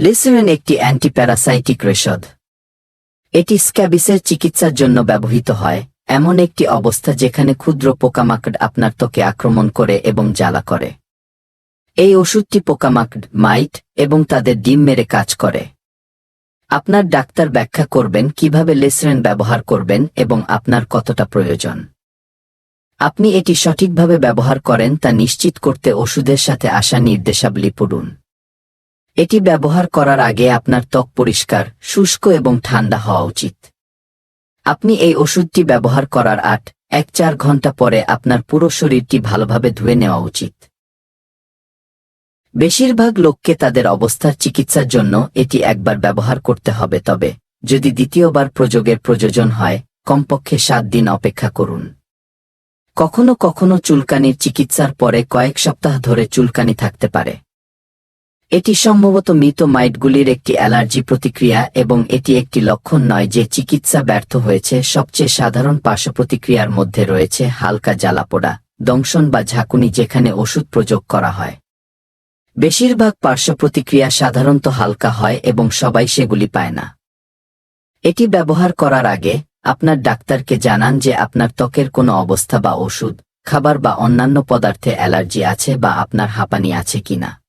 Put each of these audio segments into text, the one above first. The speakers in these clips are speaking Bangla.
লিসেরেন একটি অ্যান্টিপ্যারাসাইটিক রেশদ এটি স্ক্যাবিসের চিকিৎসার জন্য ব্যবহৃত হয়, এমন একটি অবস্থা যেখানে ক্ষুদ্র পোকামাকড় আপনার ত্বকে আক্রমণ করে এবং জ্বালা করে। এই ওষুধটি পোকামাকড়, মাইট এবং তাদের ডিম মেরে কাজ করে। আপনার ডাক্তার ব্যাখ্যা করবেন কীভাবে লেসরেন ব্যবহার করবেন এবং আপনার কতটা প্রয়োজন। আপনি এটি সঠিকভাবে ব্যবহার করেন তা নিশ্চিত করতে ওষুধের সাথে আসা নির্দেশাবলী পড়ুন। এটি ব্যবহার করার আগে আপনার ত্বক পরিষ্কার, শুষ্ক এবং ঠান্ডা হওয়া উচিত। আপনি এই ওষুধটি ব্যবহার করার আট, এক চার ঘণ্টা পরে আপনার পুরো শরীরটি ভালোভাবে ধুয়ে নেওয়া উচিত। বেশিরভাগ লোককে তাদের অবস্থার চিকিৎসার জন্য এটি একবার ব্যবহার করতে হবে, তবে যদি দ্বিতীয়বার প্রযোগের প্রয়োজন হয়, কমপক্ষে সাত দিন অপেক্ষা করুন। কখনো কখনো চুলকানির চিকিৎসার পরে কয়েক সপ্তাহ ধরে চুলকানি থাকতে পারে। এটি সম্ভবত মৃত মাইটগুলির একটি অ্যালার্জি প্রতিক্রিয়া এবং এটি একটি লক্ষণ নয় যে চিকিৎসা ব্যর্থ হয়েছে। সবচেয়ে সাধারণ পার্শ্ব প্রতিক্রিয়ার মধ্যে রয়েছে হালকা জ্বালাপোড়া, দংশন বা ঝাঁকুনি যেখানে ওষুধ প্রয়োগ করা হয়। বেশিরভাগ পার্শ্ব প্রতিক্রিয়া সাধারণত হালকা হয় এবং সবাই সেগুলি পায় না। এটি ব্যবহার করার আগে আপনার ডাক্তারকে জানান যে আপনার ত্বকের কোনো অবস্থা বা ওষুধ, খাবার বা অন্যান্য পদার্থে অ্যালার্জি আছে বা আপনার হাঁপানি আছে কিনা।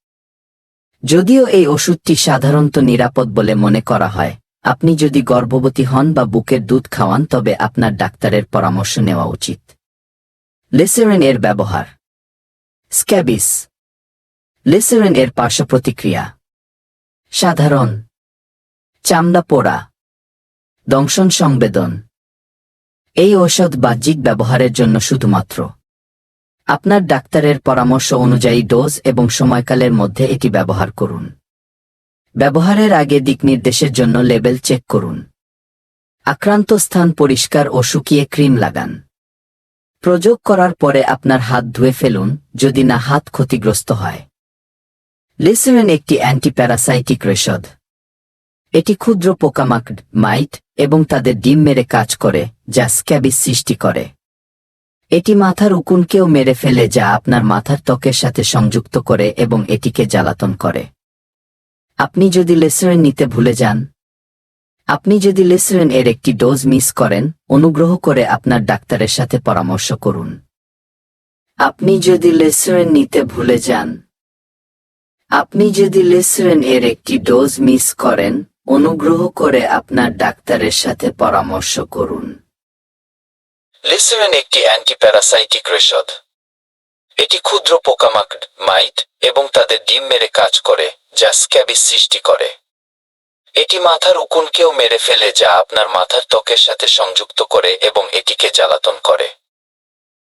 যদিও এই ওষুধটি সাধারণত নিরাপদ বলে মনে করা হয়, আপনি যদি গর্ভবতী হন বা বুকের দুধ খাওয়ান তবে আপনার ডাক্তারের পরামর্শ নেওয়া উচিত। লেসেরেন এর ব্যবহার। স্ক্যাবিস লেসেরেন এর পার্শ্ব প্রতিক্রিয়া। সাধারণ। চামড়া পোড়া। দংশন সংবেদন। এই ঔষধ বাহ্যিক ব্যবহারের জন্য শুধুমাত্র। আপনার ডাক্তারের পরামর্শ অনুযায়ী ডোজ এবং সময়কালের মধ্যে এটি ব্যবহার করুন। ব্যবহারের আগে দিক নির্দেশের জন্য লেবেল চেক করুন। আক্রান্ত স্থান পরিষ্কার ও শুকিয়ে ক্রিম লাগান। প্রযোগ করার পরে আপনার হাত ধুয়ে ফেলুন, যদি না হাত ক্ষতিগ্রস্ত হয়। লিসেরেন একটি অ্যান্টিপ্যারাসাইটিক রেশদ এটি ক্ষুদ্র পোকামাকড়, মাইট এবং তাদের ডিম মেরে কাজ করে, যা স্ক্যাবিস সৃষ্টি করে। এটি মাথার উকুনকেও মেরে ফেলে যা আপনার মাথার ত্বকের সাথে সংযুক্ত করে এবং এটিকে জ্বালাতন করে। আপনি যদি লেসরেন নিতে ভুলে যান, আপনি যদি লেসরেন এর একটি ডোজ মিস করেন, অনুগ্রহ করে আপনার ডাক্তারের সাথে পরামর্শ করুন। আপনি যদি লেসরেন নিতে ভুলে যান, আপনি যদি লেসরেন এর একটি ডোজ মিস করেন, অনুগ্রহ করে আপনার ডাক্তারের সাথে পরামর্শ করুন। লিসেরেন একটি অ্যান্টিপ্যারাসাইটিক রেশদ এটি ক্ষুদ্র পোকামাকড়, মাইট এবং তাদের ডিম মেরে কাজ করে, যা স্ক্যাবিস সৃষ্টি করে। এটি মাথার উকুনকেও মেরে ফেলে, যা আপনার মাথার ত্বকের সাথে সংযুক্ত করে এবং এটিকে জ্বালাতন করে।